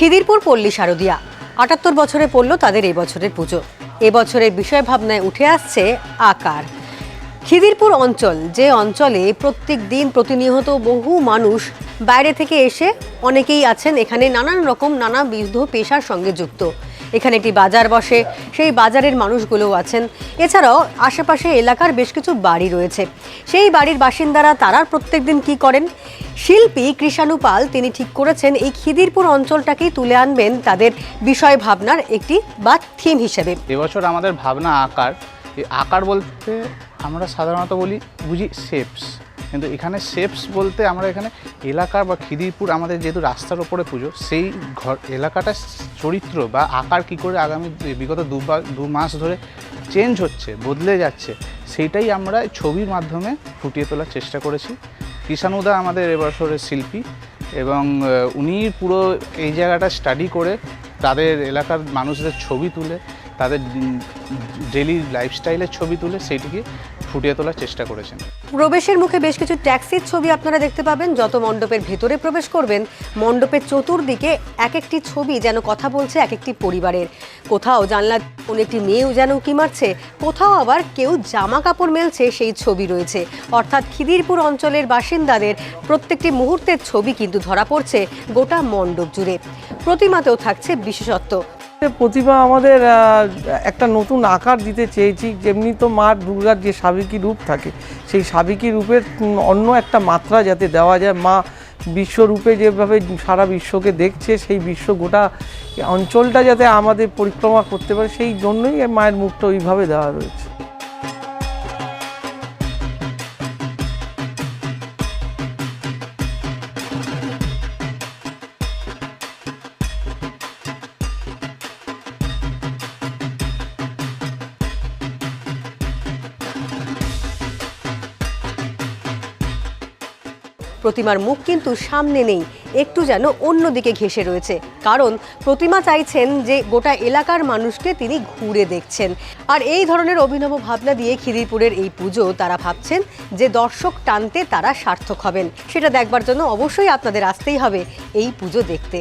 খিদিরপুর, পল্লী শারদিয়া। আটাত্তর বছরে পড়ল তাদের এই বছরের পুজো। এবছরের বিষয় ভাবনায় উঠে আসছে আকার। খিদিরপুর অঞ্চল, যে অঞ্চলে প্রত্যেক দিন প্রতিনিয়ত বহু মানুষ বাইরে থেকে এসে অনেকেই আছেন। এখানে নানান রকম নানা বিধ পেশার সঙ্গে যুক্ত। এখানে একটি বাজার বসে। সেই বাজারের মানুষগুলোও আছেন। এছাড়াও আশেপাশে এলাকার বেশ কিছু বাড়ি রয়েছে। সেই বাড়ির বাসিন্দারা তারা প্রত্যেক দিন কী করেন? শিল্পী কৃষাণু পাল তিনি ঠিক করেছেন, এই খিদিরপুর অঞ্চলটাকেই তুলে আনবেন তাদের বিষয় ভাবনার একটি বা থিম হিসেবে। এবছর আমাদের ভাবনা আকার। আকার বলতে আমরা সাধারণত বলি বুঝি শেপস কিন্তু এখানে শেপস বলতে আমরা এখানে এলাকার বা খিদিরপুর আমাদের যেহেতু রাস্তার ওপরে পুজো, সেই ঘর, এলাকাটার চরিত্র বা আকার কী করে আগামী বিগত দু দু মাস ধরে চেঞ্জ হচ্ছে, বদলে যাচ্ছে, সেইটাই আমরা ছবির মাধ্যমে ফুটিয়ে তোলার চেষ্টা করেছি। কিষানুদা আমাদের এবছরের শিল্পী এবং উনি পুরো এই জায়গাটা স্টাডি করে তাদের এলাকার মানুষদের ছবি তুলে, তাদের ডেলি লাইফস্টাইলের ছবি তুলে, সেইটিকে ফুটিয়ে তোলার চেষ্টা করেছেন। প্রবেশের মুখে বেশ কিছু ট্যাক্সির ছবি আপনারা দেখতে পাবেন, যত মণ্ডপের ভেতরে প্রবেশ করবেন, মণ্ডপের চতুর্দিকে এক একটি ছবি যেন কথা বলছে এক একটি পরিবারের। কোথাও জানলা কোনো একটি মেয়েও যেন কি মারছে, কোথাও আবার কেউ জামা কাপড় মেলছে, সেই ছবি রয়েছে। অর্থাৎ খিদিরপুর অঞ্চলের বাসিন্দাদের প্রত্যেকটি মুহূর্তের ছবি কিন্তু ধরা পড়ছে গোটা মণ্ডপ জুড়ে। প্রতিমাতেও থাকছে বিশেষত্ব। প্রতিমা আমাদের একটা নতুন আকার দিতে চেয়েছি। যেমনি তো মা দুর্গার যে সাবেকি রূপ থাকে, সেই সাবেকি রূপের অন্য একটা মাত্রা যাতে দেওয়া যায়। মা বিশ্বরূপে যেভাবে সারা বিশ্বকে দেখছে, সেই বিশ্ব গোটা অঞ্চলটা যাতে আমাদের পরিক্রমা করতে পারে, সেই জন্যই মায়ের মুখটা ওইভাবে দেওয়া রয়েছে। প্রতিমার মুখ কিন্তু সামনে নেই, একটু যেন অন্যদিকে ঘেসে রয়েছে। কারণ প্রতিমা চাইছেন যে গোটা এলাকার মানুষকে তিনি ঘুরে দেখছেন। আর এই ধরনের অভিনব ভাবনা দিয়ে খিদিরপুরের এই পুজো তারা ভাবছেন যে দর্শক টানতে তারা সার্থক হবেন। সেটা দেখবার জন্য অবশ্যই আপনাদের আসতেই হবে এই পুজো দেখতে।